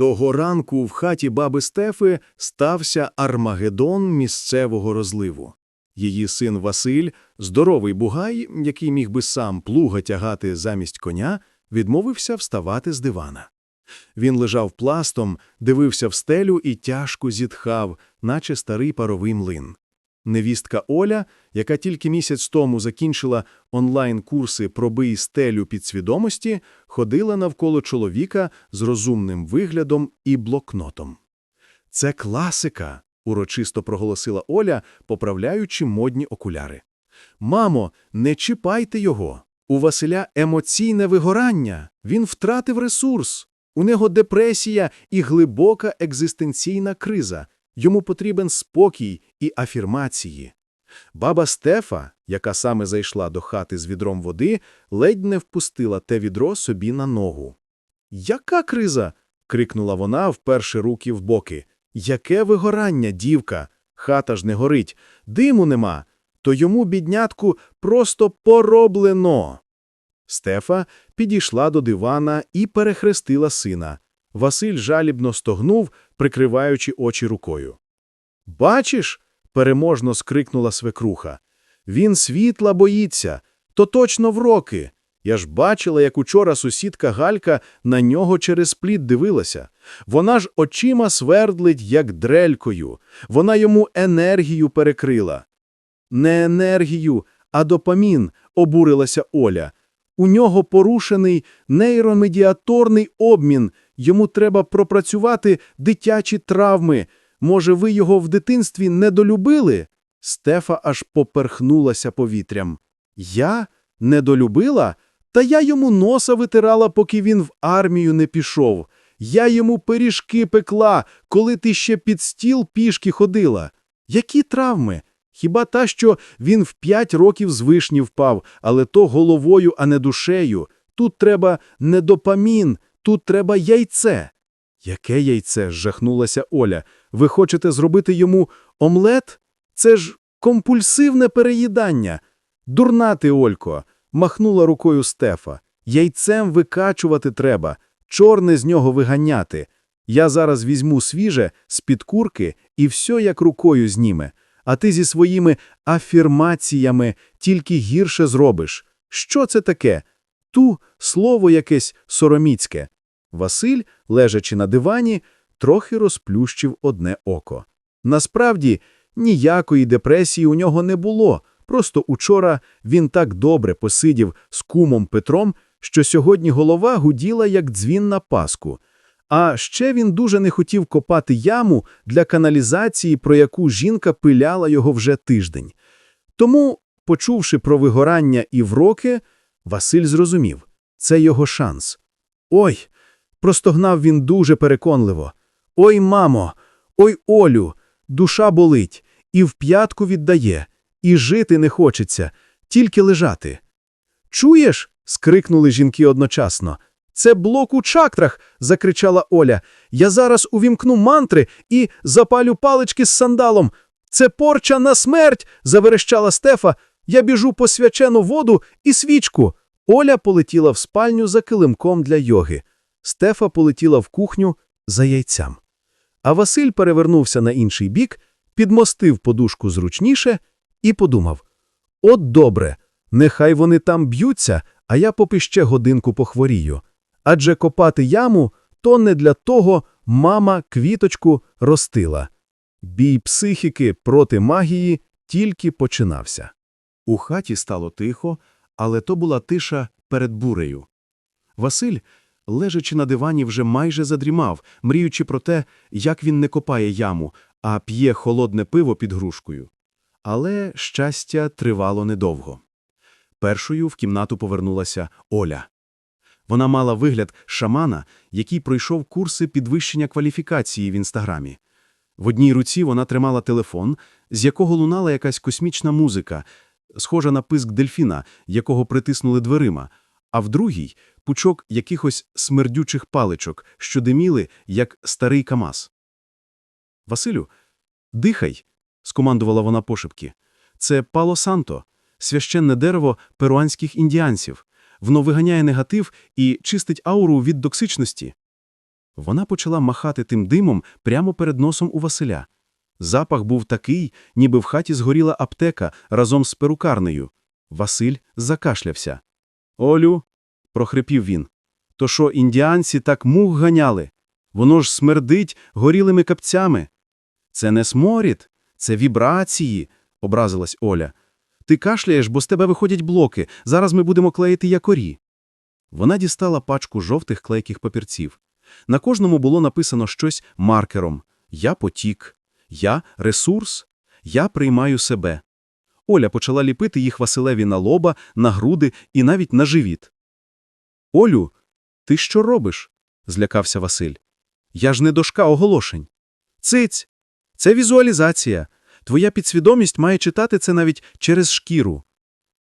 Того ранку в хаті баби Стефи стався армагеддон місцевого розливу. Її син Василь, здоровий бугай, який міг би сам плуга тягати замість коня, відмовився вставати з дивана. Він лежав пластом, дивився в стелю і тяжко зітхав, наче старий паровий млин. Невістка Оля, яка тільки місяць тому закінчила онлайн-курси «Пробий стелю підсвідомості», ходила навколо чоловіка з розумним виглядом і блокнотом. «Це класика», – урочисто проголосила Оля, поправляючи модні окуляри. «Мамо, не чіпайте його. У Василя емоційне вигорання. Він втратив ресурс. У нього депресія і глибока екзистенційна криза. Йому потрібен спокій і афірмації. Баба Стефа, яка саме зайшла до хати з відром води, ледь не впустила те відро собі на ногу. «Яка криза?» – крикнула вона, вперше руки в боки. «Яке вигорання, дівка? Хата ж не горить, диму нема, то йому, біднятку, просто пороблено». Стефа підійшла до дивана і перехрестила сина. Василь жалібно стогнув, прикриваючи очі рукою. «Бачиш?» – переможно скрикнула свекруха. «Він світла боїться, то точно в роки. Я ж бачила, як учора сусідка Галька на нього через плід дивилася. Вона ж очима свердлить, як дрелькою. Вона йому енергію перекрила». «Не енергію, а допамін», – обурилася Оля. «У нього порушений нейромедіаторний обмін, йому треба пропрацювати дитячі травми. Може, ви його в дитинстві недолюбили?» Стефа аж поперхнулася повітрям. «Я? Недолюбила? Та я йому носа витирала, поки він в армію не пішов. Я йому пиріжки пекла, коли ти ще під стіл пішки ходила. Які травми? Хіба та, що він в п'ять років з вишні впав, але то головою, а не душею. Тут треба не допамін, тут треба яйце. Яке яйце? жахнулася Оля. Ви хочете зробити йому омлет? Це ж компульсивне переїдання. Дурна ти, Олько, махнула рукою Стефа. Яйцем викачувати треба, чорне з нього виганяти. Я зараз візьму свіже з-під курки і все як рукою зніме. А ти зі своїми афірмаціями тільки гірше зробиш. Що це таке? Ту слово якесь сороміцьке. Василь, лежачи на дивані, трохи розплющив одне око. Насправді, ніякої депресії у нього не було, просто учора він так добре посидів з кумом Петром, що сьогодні голова гуділа, як дзвін на паску. А ще він дуже не хотів копати яму для каналізації, про яку жінка пиляла його вже тиждень. Тому, почувши про вигорання і вроки, Василь зрозумів – це його шанс. «Ой!» – простогнав він дуже переконливо. «Ой, мамо! Ой, Олю! Душа болить, і в п'ятку віддає, і жити не хочеться, тільки лежати». «Чуєш?» – скрикнули жінки одночасно. «Це блок у чакрах!» – закричала Оля. «Я зараз увімкну мантри і запалю палички з сандалом. Це порча на смерть!» – заверещала Стефа. «Я біжу по свячену воду і свічку!» Оля полетіла в спальню за килимком для йоги. Стефа полетіла в кухню за яйцям. А Василь перевернувся на інший бік, підмостив подушку зручніше і подумав: От добре, нехай вони там б'ються, а я поки ще годинку похворію. Адже копати яму то не для того мама квіточку ростила. Бій психіки проти магії тільки починався. У хаті стало тихо, але то була тиша перед бурею. Василь, лежачи на дивані, вже майже задрімав, мріючи про те, як він не копає яму, а п'є холодне пиво під грушкою. Але щастя тривало недовго. Першою в кімнату повернулася Оля. Вона мала вигляд шамана, який пройшов курси підвищення кваліфікації в інстаграмі. В одній руці вона тримала телефон, з якого лунала якась космічна музика, схожа на писк дельфіна, якого притиснули дверима, а в другій – пучок якихось смердючих паличок, що диміли, як старий камаз. «Василю, дихай!» – скомандувала вона пошепки. «Це пало-санто, священне дерево перуанських індіанців. Воно виганяє негатив і чистить ауру від токсичності». Вона почала махати тим димом прямо перед носом у Василя. Запах був такий, ніби в хаті згоріла аптека разом з перукарнею. Василь закашлявся. Олю, прохрипів він. То що індіанці так мух ганяли? Воно ж смердить горілими капцями. Це не сморід, це вібрації, образилась Оля. Ти кашляєш, бо з тебе виходять блоки. Зараз ми будемо клеїти якорі. Вона дістала пачку жовтих клейких папірців. На кожному було написано щось маркером. Я потік, я ресурс, я приймаю себе. Оля почала ліпити їх Василеві на лоба, на груди і навіть на живіт. Олю, ти що робиш? злякався Василь. Я ж не дошка оголошень. Циць, це візуалізація. Твоя підсвідомість має читати це навіть через шкіру.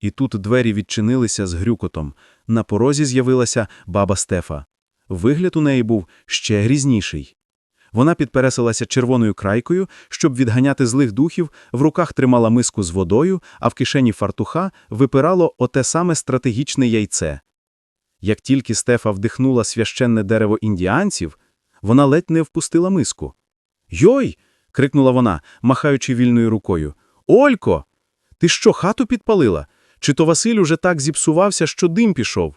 І тут двері відчинилися з грюкотом. На порозі з'явилася баба Стефа. Вигляд у неї був ще грізніший. Вона підпересилася червоною крайкою, щоб відганяти злих духів, в руках тримала миску з водою, а в кишені фартуха випирало оте саме стратегічне яйце. Як тільки Стефа вдихнула священне дерево індіанців, вона ледь не впустила миску. Йой! крикнула вона, махаючи вільною рукою. Олько! Ти що, хату підпалила? Чи то Василь уже так зіпсувався, що дим пішов?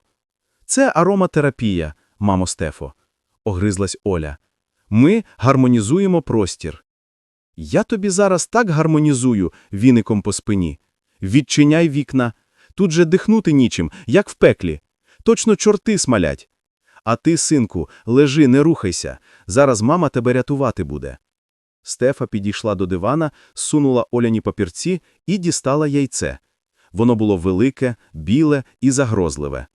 Це ароматерапія, мамо Стефо, огризлась Оля. Ми гармонізуємо простір. Я тобі зараз так гармонізую віником по спині. Відчиняй вікна. Тут же дихнути нічим, як в пеклі. Точно чорти смалять. А ти, синку, лежи, не рухайся. Зараз мама тебе рятувати буде. Стефа підійшла до дивана, сунула Оляні папірці і дістала яйце. Воно було велике, біле і загрозливе.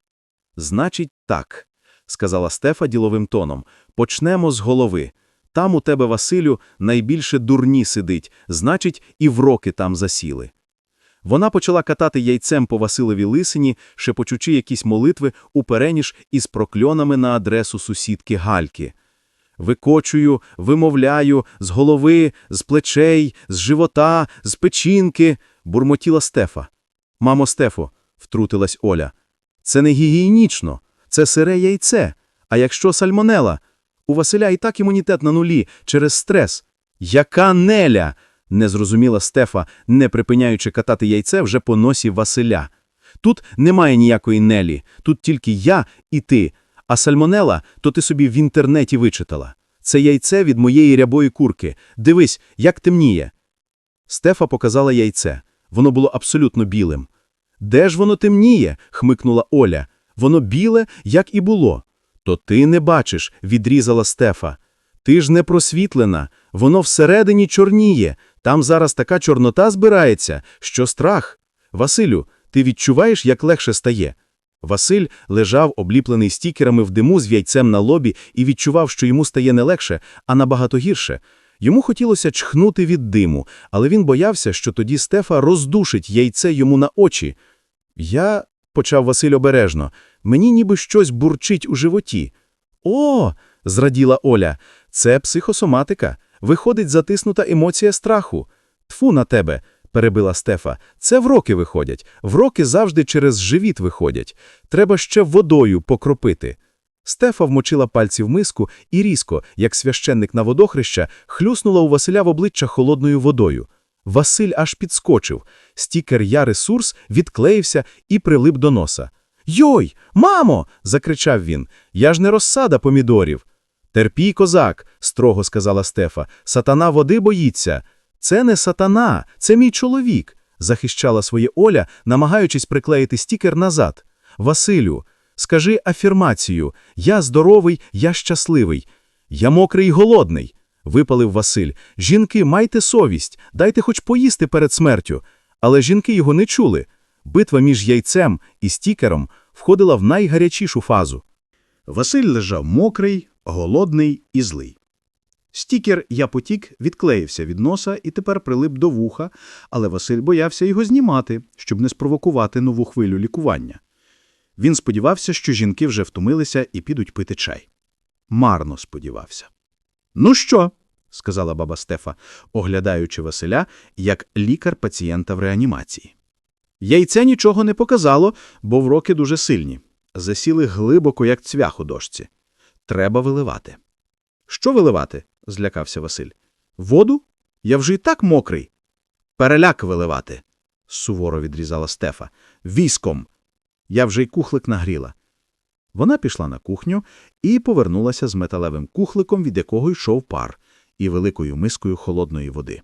Значить, так, сказала Стефа діловим тоном. Почнемо з голови. Там у тебе, Василю, найбільше дурні сидить, значить, і вроки там засіли. Вона почала катати яйцем по Василеві лисині, шепочучи якісь молитви упереніж із прокльонами на адресу сусідки Гальки. Викочую, вимовляю, з голови, з плечей, з живота, з печінки, бурмотіла Стефа. Мамо Стефо, втрутилась Оля, це не гігієнічно, це сире яйце. А якщо сальмонела? У Василя і так імунітет на нулі через стрес. Яка неля? не зрозуміла Стефа, не припиняючи катати яйце вже по носі Василя. Тут немає ніякої нелі, тут тільки я і ти. А сальмонела, то ти собі в інтернеті вичитала. Це яйце від моєї рябої курки. Дивись, як темніє. Стефа показала яйце. Воно було абсолютно білим. Де ж воно темніє? хмикнула Оля. Воно біле, як і було. То ти не бачиш, відрізала Стефа. Ти ж не просвітлена, воно всередині чорніє. Там зараз така чорнота збирається, що страх. Василю, ти відчуваєш, як легше стає? Василь лежав, обліплений стікерами в диму з яйцем на лобі, і відчував, що йому стає не легше, а набагато гірше. Йому хотілося чхнути від диму, але він боявся, що тоді Стефа роздушить яйце йому на очі. Я, почав Василь обережно, мені ніби щось бурчить у животі. О, зраділа Оля, це психосоматика. Виходить затиснута емоція страху. Тфу на тебе, перебила Стефа. Це вроки виходять. Вроки завжди через живіт виходять. Треба ще водою покропити. Стефа вмочила пальці в миску і різко, як священник на водохреща, хлюснула у Василя в обличчя холодною водою. Василь аж підскочив. Стікер «Я ресурс» відклеївся і прилип до носа. «Йой! Мамо!» – закричав він. «Я ж не розсада помідорів!» «Терпій, козак!» – строго сказала Стефа. «Сатана води боїться!» «Це не сатана, це мій чоловік!» – захищала своє Оля, намагаючись приклеїти стікер назад. «Василю, скажи афірмацію. Я здоровий, я щасливий. Я мокрий і голодний!» – випалив Василь. «Жінки, майте совість, дайте хоч поїсти перед смертю!» Але жінки його не чули. Битва між яйцем і стікером входила в найгарячішу фазу. Василь лежав мокрий, голодний і злий. Стікер «Я потік» відклеївся від носа і тепер прилип до вуха, але Василь боявся його знімати, щоб не спровокувати нову хвилю лікування. Він сподівався, що жінки вже втомилися і підуть пити чай. Марно сподівався. «Ну що?» – сказала баба Стефа, оглядаючи Василя як лікар пацієнта в реанімації. Яйце нічого не показало, бо вроки дуже сильні. Засіли глибоко, як цвях у дошці. Треба виливати. Що виливати? злякався Василь. Воду? Я вже і так мокрий. Переляк виливати, суворо відрізала Стефа. Віском. Я вже й кухлик нагріла. Вона пішла на кухню і повернулася з металевим кухликом, від якого йшов пар, і великою мискою холодної води.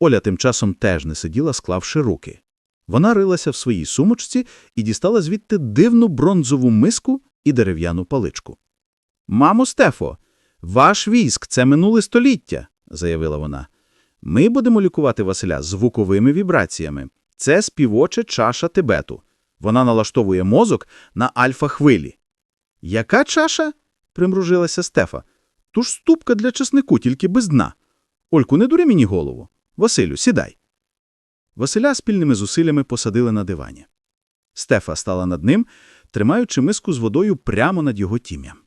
Оля тим часом теж не сиділа, склавши руки. Вона рилася в своїй сумочці і дістала звідти дивну бронзову миску і дерев'яну паличку. Мамо Стефо, ваш військ – це минуле століття, заявила вона. Ми будемо лікувати Василя звуковими вібраціями. Це співоча чаша Тибету. Вона налаштовує мозок на альфа-хвилі. Яка чаша? примружилася Стефа. Ту ж ступка для чеснику, тільки без дна. Ольку, не дури мені голову. Василю, сідай. Василя спільними зусиллями посадили на дивані. Стефа стала над ним, тримаючи миску з водою прямо над його тім'ям.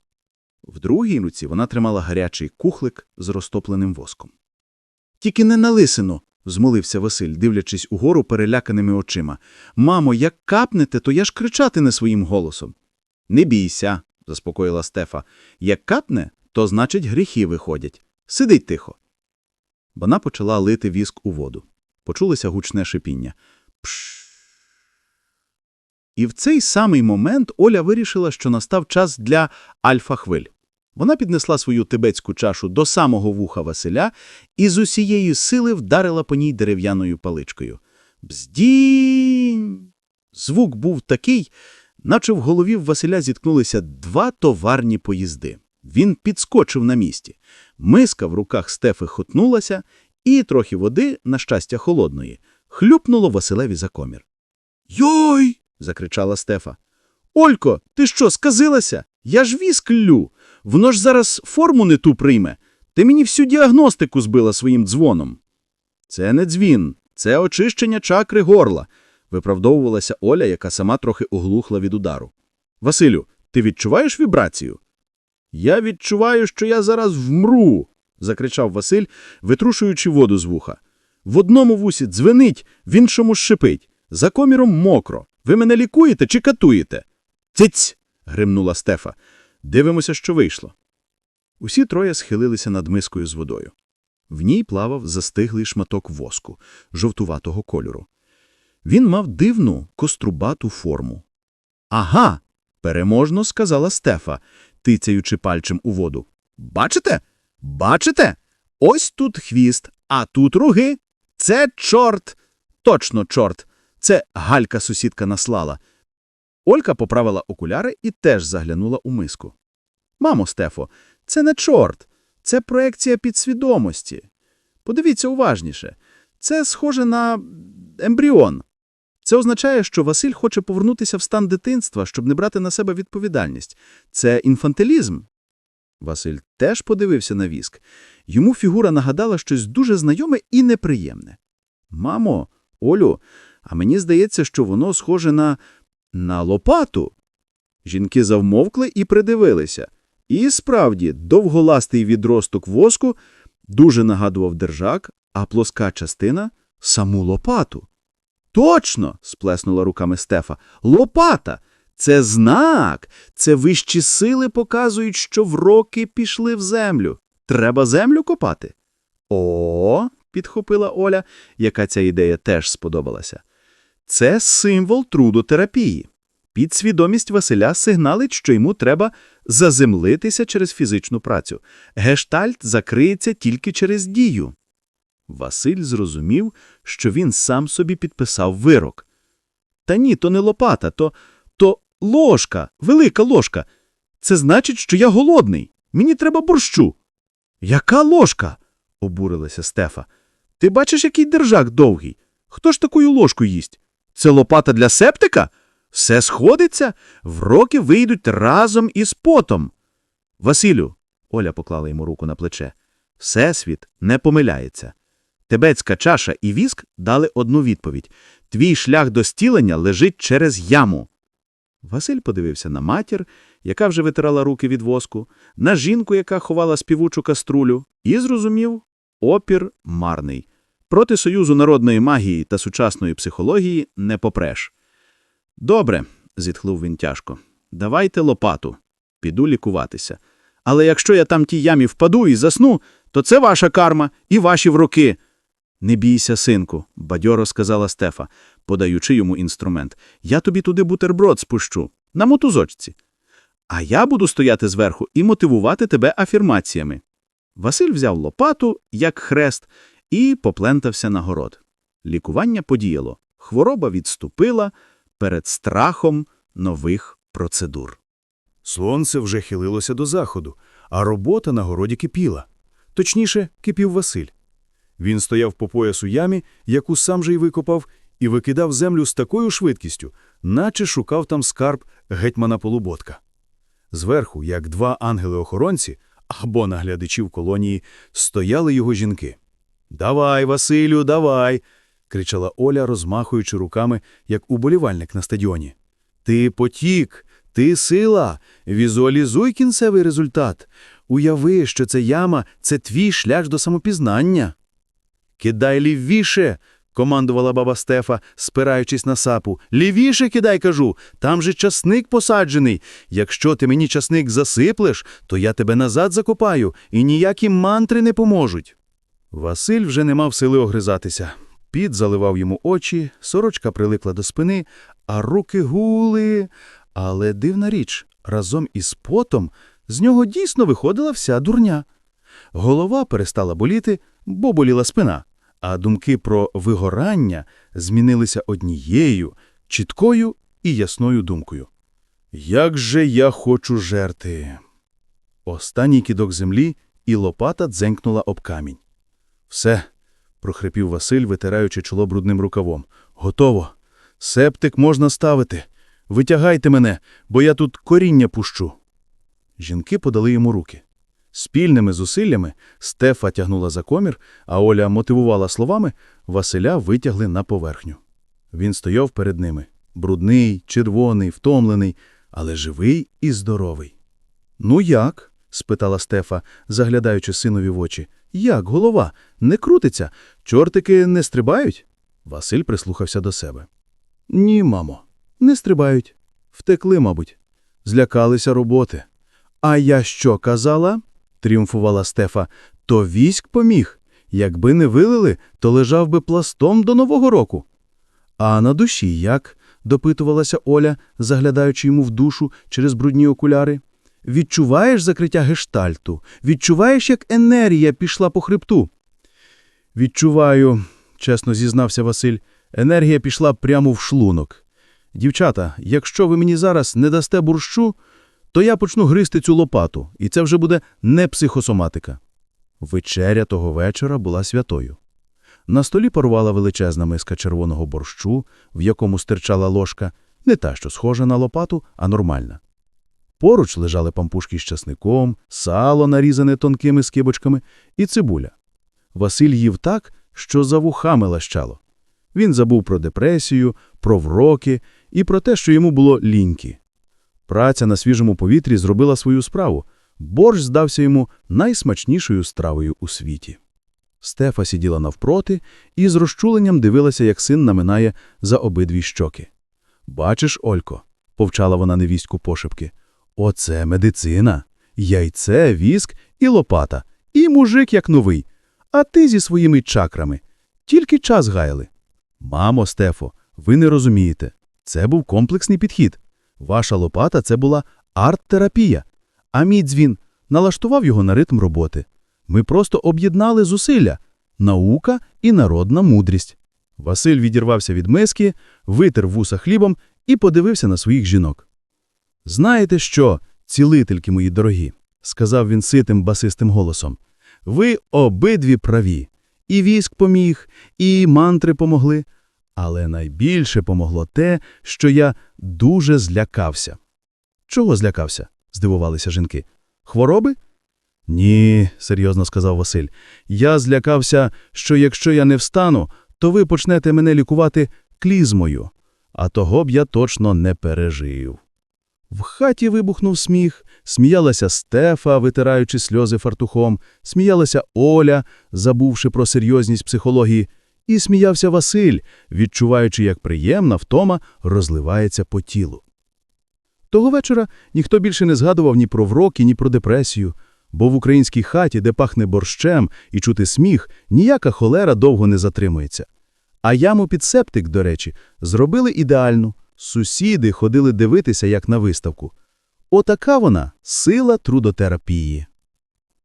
В другій руці вона тримала гарячий кухлик з розтопленим воском. Тільки не на лисину, змолився Василь, дивлячись угору переляканими очима. Мамо, як капнете, то я ж кричати не своїм голосом. Не бійся, заспокоїла Стефа. Як капне, то значить гріхи виходять. Сидить тихо. Вона почала лити віск у воду. Почулося гучне шипіння. Пш. І в цей самий момент Оля вирішила, що настав час для альфа-хвиль. Вона піднесла свою тибетську чашу до самого вуха Василя і з усієї сили вдарила по ній дерев'яною паличкою. Бздінь! Звук був такий, наче в голові Василя зіткнулися два товарні поїзди. Він підскочив на місці. Миска в руках Стефи хотнулася, і трохи води, на щастя холодної, хлюпнуло Василеві за комір. «Йой!» – закричала Стефа. «Олько, ти що, сказилася? Я ж віск ллю. Воно ж зараз форму не ту прийме. Ти мені всю діагностику збила своїм дзвоном». «Це не дзвін, це очищення чакри горла», – виправдовувалася Оля, яка сама трохи оглухла від удару. «Василю, ти відчуваєш вібрацію?» «Я відчуваю, що я зараз вмру», – закричав Василь, витрушуючи воду з вуха. «В одному вусі дзвенить, в іншому шипить. За коміром мокро. Ви мене лікуєте чи катуєте?» «Циць!» – гримнула Стефа. «Дивимося, що вийшло». Усі троє схилилися над мискою з водою. В ній плавав застиглий шматок воску, жовтуватого кольору. Він мав дивну, кострубату форму. «Ага!» – переможно сказала Стефа, тицяючи пальчем у воду. «Бачите? Бачите? Ось тут хвіст, а тут роги. Це чорт! Точно чорт! Це Галька сусідка наслала. Олька поправила окуляри і теж заглянула у миску. Мамо, Стефо, це не чорт, це проекція підсвідомості. Подивіться уважніше. Це схоже на ембріон. Це означає, що Василь хоче повернутися в стан дитинства, щоб не брати на себе відповідальність. Це інфантилізм. Василь теж подивився на віск. Йому фігура нагадала щось дуже знайоме і неприємне. Мамо, Олю, а мені здається, що воно схоже на... на лопату. Жінки завмовкли і придивилися. І справді, довголастий відросток воску дуже нагадував держак, а плоска частина – саму лопату. Точно, сплеснула руками Стефа. Лопата. Це знак. Це вищі сили показують, що вроки пішли в землю. Треба землю копати. О, підхопила Оля, яка ця ідея теж сподобалася. Це символ трудотерапії. Підсвідомість Василя сигналить, що йому треба заземлитися через фізичну працю. Гештальт закриється тільки через дію. Василь зрозумів, що він сам собі підписав вирок. Та ні, то не лопата, то, то ложка, велика ложка. Це значить, що я голодний. Мені треба борщу. Яка ложка? обурилася Стефа. Ти бачиш, який держак довгий? Хто ж такою ложку їсть? Це лопата для септика? Все сходиться, вроки вийдуть разом із потом. Василю, Оля поклала йому руку на плече, всесвіт не помиляється. Тибетська чаша і віск дали одну відповідь. Твій шлях до стілення лежить через яму. Василь подивився на матір, яка вже витирала руки від воску, на жінку, яка ховала співучу каструлю, і зрозумів – опір марний. Проти Союзу народної магії та сучасної психології не попреш. Добре, зітхнув він тяжко. Давайте лопату. Піду лікуватися. Але якщо я там тій ямі впаду і засну, то це ваша карма і ваші вроки. Не бійся, синку, бадьоро сказала Стефа, подаючи йому інструмент. Я тобі туди бутерброд спущу, на мотузочці. А я буду стояти зверху і мотивувати тебе афірмаціями. Василь взяв лопату, як хрест, і поплентався на город. Лікування подіяло. Хвороба відступила перед страхом нових процедур. Сонце вже хилилося до заходу, а робота на городі кипіла. Точніше, кипів Василь. Він стояв по поясу ямі, яку сам же й викопав, і викидав землю з такою швидкістю, наче шукав там скарб гетьмана Полуботка. Зверху, як два ангели-охоронці або наглядачі в колонії, стояли його жінки. «Давай, Василю, давай!» – кричала Оля, розмахуючи руками, як уболівальник на стадіоні. «Ти потік! Ти сила! Візуалізуй кінцевий результат! Уяви, що ця яма – це твій шлях до самопізнання!» «Кидай лівіше!» – командувала баба Стефа, спираючись на сапу. «Лівіше кидай, кажу! Там же часник посаджений! Якщо ти мені часник засиплеш, то я тебе назад закопаю, і ніякі мантри не поможуть!» Василь вже не мав сили огризатися. Піт заливав йому очі, сорочка прилипла до спини, а руки гули. Але дивна річ, разом із потом з нього дійсно виходила вся дурня. Голова перестала боліти, бо боліла спина, а думки про вигорання змінилися однією, чіткою і ясною думкою. Як же я хочу жерти! Останній кидок землі, і лопата дзенькнула об камінь. Все, прохрипів Василь, витираючи чоло брудним рукавом. Готово. Септик можна ставити. Витягайте мене, бо я тут коріння пущу. Жінки подали йому руки. Спільними зусиллями Стефа тягнула за комір, а Оля мотивувала словами, Василя витягли на поверхню. Він стояв перед ними. Брудний, червоний, втомлений, але живий і здоровий. «Ну як?» – спитала Стефа, заглядаючи синові в очі. «Як, голова? Не крутиться? Чортики не стрибають?» Василь прислухався до себе. «Ні, мамо, не стрибають. Втекли, мабуть. Злякалися роботи. А я що казала?» – тріумфувала Стефа. «То військ поміг. Якби не вилили, то лежав би пластом до Нового року». «А на душі як?» – допитувалася Оля, заглядаючи йому в душу через брудні окуляри. Відчуваєш закриття гештальту? Відчуваєш, як енергія пішла по хребту? Відчуваю, чесно зізнався Василь. Енергія пішла прямо в шлунок. Дівчата, якщо ви мені зараз не дасте бурщу, то я почну гризти цю лопату, і це вже буде не психосоматика. Вечеря того вечора була святою. На столі парувала величезна миска червоного борщу, в якому стирчала ложка, не та, що схожа на лопату, а нормальна. Поруч лежали пампушки з часником, сало, нарізане тонкими скибочками, і цибуля. Василь їв так, що за вухами лащало. Він забув про депресію, про вроки і про те, що йому було ліньки. Праця на свіжому повітрі зробила свою справу. Борщ здався йому найсмачнішою стравою у світі. Стефа сиділа навпроти і з розчуленням дивилася, як син наминає за обидві щоки. «Бачиш, Олько», – повчала вона невістку пошепки, – «оце медицина, яйце, віск і лопата, і мужик як новий, а ти зі своїми чакрами. Тільки час гаяли». «Мамо, Стефо, ви не розумієте. Це був комплексний підхід. Ваша лопата – це була арт-терапія, а мій дзвін налаштував його на ритм роботи. Ми просто об'єднали зусилля – наука і народна мудрість. Василь відірвався від миски, витер вуса хлібом і подивився на своїх жінок. «Знаєте що, цілительки мої дорогі?» – сказав він ситим басистим голосом. «Ви обидві праві. І військ поміг, і мантри помогли. Але найбільше помогло те, що я дуже злякався». «Чого злякався?» – здивувалися жінки. «Хвороби?» «Ні», – серйозно сказав Василь. «Я злякався, що якщо я не встану, то ви почнете мене лікувати клізмою, а того б я точно не пережив». В хаті вибухнув сміх, сміялася Стефа, витираючи сльози фартухом, сміялася Оля, забувши про серйозність психології, і сміявся Василь, відчуваючи, як приємна втома розливається по тілу. Того вечора ніхто більше не згадував ні про вроки, ні про депресію, бо в українській хаті, де пахне борщем і чути сміх, ніяка холера довго не затримується. А яму під септик, до речі, зробили ідеальну. Сусіди ходили дивитися, як на виставку. Отака вона сила трудотерапії.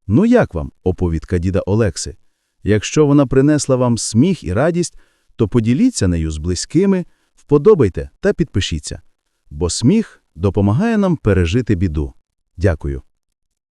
Ну як вам оповідка діда Олекси? Якщо вона принесла вам сміх і радість, то поділіться нею з близькими, вподобайте та підпишіться. Бо сміх допомагає нам пережити біду. Дякую.